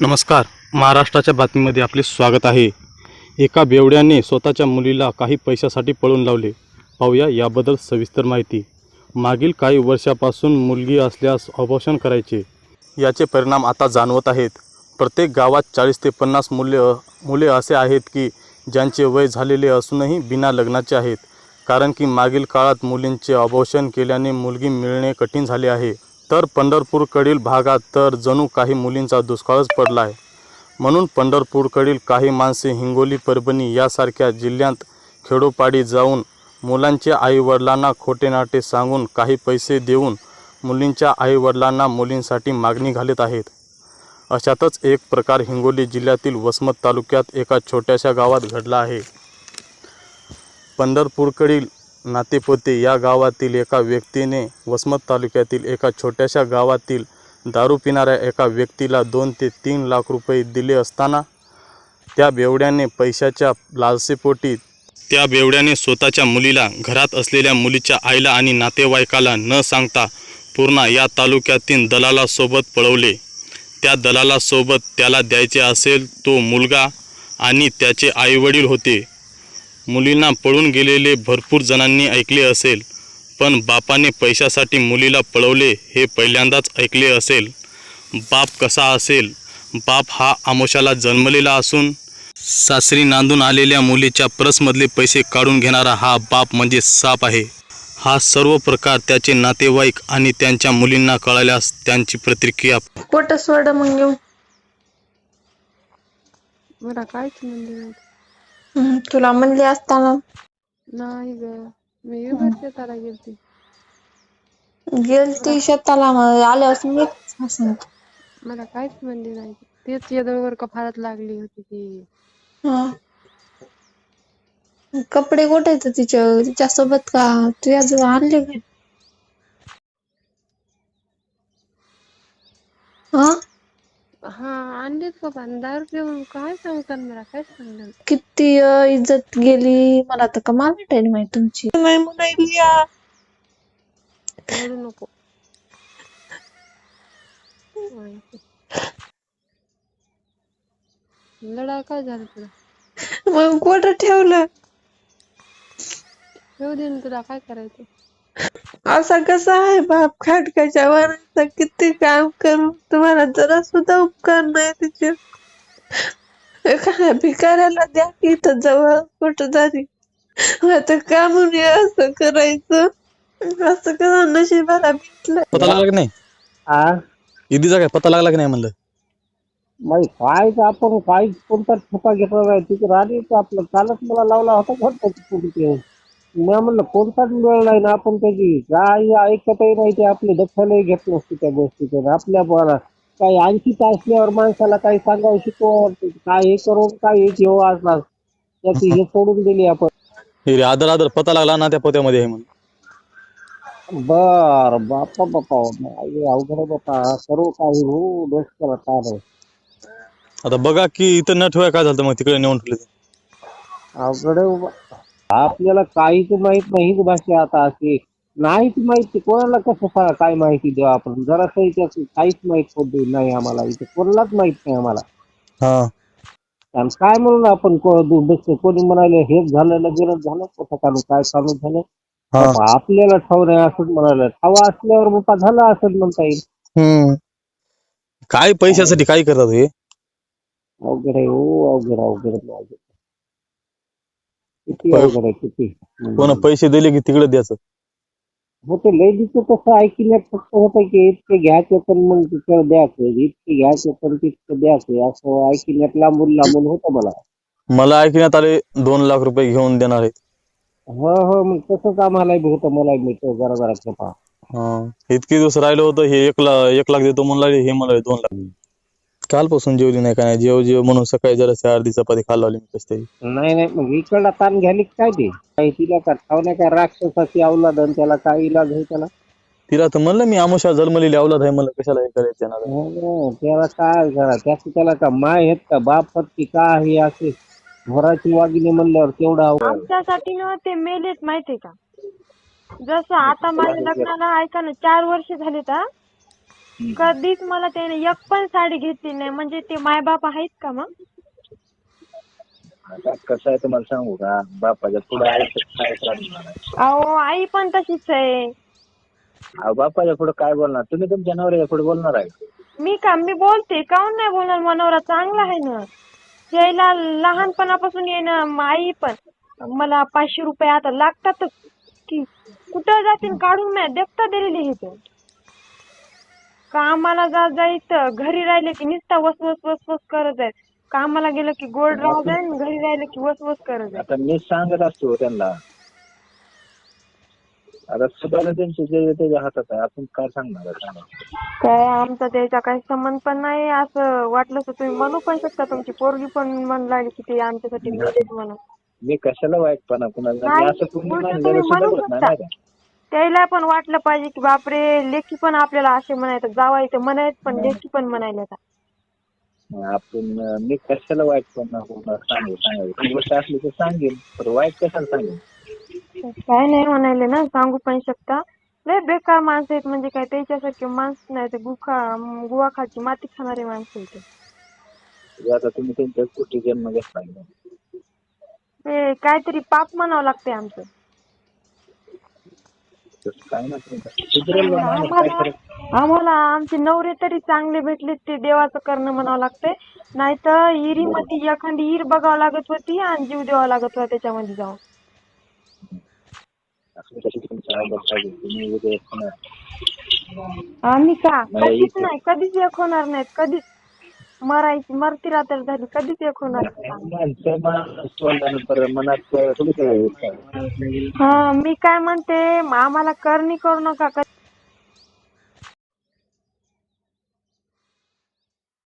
नमस्कार. महाराष्ट्राच्या बातमीमध्ये आपले स्वागत आहे. एका बेवड्याने स्वतःच्या मुलीला काही पैशासाठी पळून लावले. पाहूया याबद्दल सविस्तर माहिती. मागील काही वर्षापासून मुलगी असल्यास ऑपरेशन करायचे. याचे परिणाम आता जाणवत आहेत. प्रत्येक गावात चाळीस ते पन्नास मुले मुले असे आहेत की ज्यांचे वय झालेले असूनही बिना लग्नाचे आहेत. कारण की मागील काळात मुलींचे अबॉर्शन केल्याने मुलगी मिळणे कठीण झाले आहे. तर पंढरपूरकडील भागात तर जणू काही मुलींचा दुष्काळच पडला आहे. म्हणून पंढरपूरकडील काही माणसे हिंगोली परभणी यासारख्या जिल्ह्यात खेडोपाडी जाऊन मुलांच्या आईवडिलांना खोटे नाटे सांगून काही पैसे देऊन मुलींच्या आईवडिलांना मुलींसाठी मागणी घालत आहेत. अशातच एक प्रकार हिंगोली जिल्ह्यातील वसमत तालुक्यात एका छोट्याशा गावात घडला आहे. पंढरपूरकडील नातेपोते या गावातील एका व्यक्तीने वसमत तालुक्यातील एका छोट्याशा गावातील दारू पिणाऱ्या एका व्यक्तीला दोन ते तीन लाख रुपये दिले असताना त्या बेवड्याने पैशाच्या लालसेपोटी त्या बेवड्याने स्वतःच्या मुलीला घरात असलेल्या मुलीच्या आईला आणि नातेवाईकाला न सांगता पूर्ण या तालुक्यातील दलालासोबत पळवले. त्या दलालासोबत त्याला द्यायचे असेल तो मुलगा आणि त्याचे आईवडील होते. मुलींना पळून गेलेले भरपूर जणांनी ऐकले असेल पण बापाने पैशासाठी मुलीला पळवले हे पहिल्यांदाच ऐकले असेल. बाप कसा असेल? बाप हा आमोशाला जन्मलेला असून सासरी नांदून आलेल्या मुलीच्या प्रसमधले पैसे काढून घेणारा हा बाप म्हणजे साप आहे. हा सर्व प्रकार त्याचे नातेवाईक आणि त्यांच्या मुलींना कळाल्यास त्यांची प्रतिक्रिया सोड मग येऊ. तुला म्हणले असताना. नाही ग मी युगर शेताला गेलते. गेलती शेताला मग आल्यावर मी हसून. मला काहीच म्हणले नाही. तेच येदळवर कफाळत लागली होती ती. हा. कपडे कुठे आहेत तिच्या तिच्यासोबत का? तुझ्या आणले का हा हा का पण दारू पिऊन काय सांगतात मला काय सांगणार किती अं, इज्जत गेली मला तर कमाल वाटायला माहिती तुमची. नाही म्हणायली या. रडू नको. लढा काय झालं तुला? मग कुठं ठेवलं? येऊ दे ना तुला काय करायचं? असा कसा आहे बाप खाटकाच्या वराचा किती काम करून तुम्हाला जरा सुद्धा उपकार नाही तिचे. एखाद्या भिकाऱ्याला द्या की इथं जवळ कुठं तरी आता का म्हणून असं करायचं. असं करा नशिबाला भेटलं पता लागला की नाही? आ? ईदीचा काय पता लागला की नाही म्हणलं? मग काय आपण काय कोणता ठोका घेतला नाही. तिथे राणी तर आपलं कालच मला लावला होता पुढे ते मी म्हणलं कोणताच वेळ नाही ना आपण त्याची. काय ऐकतही नाही ते आपली दखलही घेत नसते त्या गोष्टीचं आपल्या बरं काही आणखी असल्यावर माणसाला काही सांगावं शिकवावं वाटतं. काय हे करून काय हे जेव्हा असणार त्याची हे सोडून दिली आपण. हे रे आदर आदर पता लागला ना त्या पोत्यामध्ये आहे म्हणून. बर बापा बापा आई अवघड आहे बापा. सर्व काही हो डोसक्याला ताण आहे आता बघा की इथं न ठेवाय काय झालं मग तिकडे नेऊन ठेवले अवघड आहे बाबा. आपल्याला काहीच माहीत नाही हीच भाषा आता अशी. नाहीच माहिती. कोणाला कसं सा- काय माहिती द्यावं आपण? जरासही त्याचं काहीच माहीत पडली नाही आम्हाला. इथे कोणालाच माहीत नाही आम्हाला. हा. आणि काय म्हणून आपण को- दु- दुसरं कोणी म्हणाले हेच झालं लगेच झालं कसं काढून काय काढून झालं? हा. बाबा, आपल्याला ठाव नाही असंच म्हणाले. ठाव असल्यावर बाबा झालं असं म्हणता येईल? हम्म. काय पैशासाठी काय करतात हे? अवघड आहे हो अवघड अवघड अवघड किती पै- अवघड आहे किती? कोण पैसे दिले की तिकडे द्यायचं? होते लेडीजचं तसं ऐकण्यात फक्त होतं की इतके घ्यायचे पण मग तिकडे द्यायचं इतके घ्यायचे पण तितकं द्यायचं असं ऐकण्यात लांबून लांबून होतं मला. मला ऐकण्यात आले दोन लाख रुपये घेऊन देणार आहेत हो हो मग तसंच आम्हालाही होतं मलाही मिळतं जरा जरा हा इतके दिवस राहिलं होतं हे एक लाख एक लाख देतो म्हणला हे मला दोन लाख. कालपासून जेवली नाही काय नाही? जेव जेव म्हणून सकाळी जरा अर्धी चपाती खायला लावली मी कसं तरी. नाही नाही मग इकडला ताण घ्याली का काय ते? काही तिला का ठावण्या काय राक्षसाची अवलाद आणि त्याला काय इलाज आहे त्याला? तिला तर म्हणलं मी आमुषा जन्मलेली अवलाद आहे मला कशाला हे करायचं ना हो, त्याला काय करा त्याचं त्याला का माय आहेत का? बाप आहेत की काय हे असे? घराची वागिनी म्हणल्यावर केवढा अवघड. आमच्यासाठी ना ते मेलेत माहितीये का? जसं आता माझ्या लग्नाला ऐका ना चार वर्ष झाले का कधीच मला त्याने एक पण साडी घेतली नाही. म्हणजे ते मायबाप आहेत का मग? आता कसं आहे तुम्हाला सांगू का? बापाच्या पुढे काय करणार अहो आई पण तशीच आहे. अहो बापाच्या पुढे काय बोलणार? तुम्ही तुमच्या नवऱ्याच्या पुढे बोलणार आहे. मी का? मी बोलते. काहून नाही बोलणार? मनोरा चांगला आहे ना. यायला लहानपणापासून येणं आई पण. मला पाचशे रुपये आता लागतातच. की कुठं जातील काढून नाही देखता दिलेली इथं कामाला जा जायचं घरी राहिले की नुसता वस वस वस वस करत आहे. कामाला गेलं की गोड राहू जाय आणि घरी राहिलं की वस वस करत आहे. आता मीच सांगत असतो त्यांना. आता सुधारणा त्यांची जे त्याच्या हातात आहे. आपण काय सांगणार आहे काय आमचा त्याचा काही संबंध पण नाही. असं वाटलं तर तुम्ही म्हणू पण शकता. तुमची पोरगी पण म्हण लागली की ते आमच्यासाठी म्हणून. मी कशाला वाईटपणा? कुणाला नाही, मी असं तुम्ही सुद्धा म्हणू शकता. का? त्याला पण वाटलं पाहिजे की बापरे लेखी पण आपल्याला असे म्हणायचं जावायचं म्हणायच पण लेखी पण म्हणायला. मग आपण मी कशाला ती गोष्ट असली तर सांगेन पण वाईट कशाला सांगेन काय नाही म्हणायले ना सांगू पण शकता लय बेकार माणसं आहेत म्हणजे काय त्याच्यासारखे माणसं नाही ते गुखा गुवा खाची माती खाणारे माणसं आहेत ते. आता तुम्ही त्यांच्या गोष्टी जन्म घेतला काहीतरी पाप म्हणावं लागते आमचं काय आम्हाला आमचे नवरे तरी चांगले भेटले ते देवाचं करणं म्हणावं लागतंय. नाहीतर हिरीमध्ये एखादी हिर बघावं लागत होती आणि जीव द्यावा लागत होता त्याच्यामध्ये जाऊन. आम्ही का? कधीच नाही कधीच एक होणार नाहीत कधीच. मरायची मरती रात्र झाली कधीच एक होणार. माणसं मनात हा मी काय म्हणते आम्हाला करणी करू नका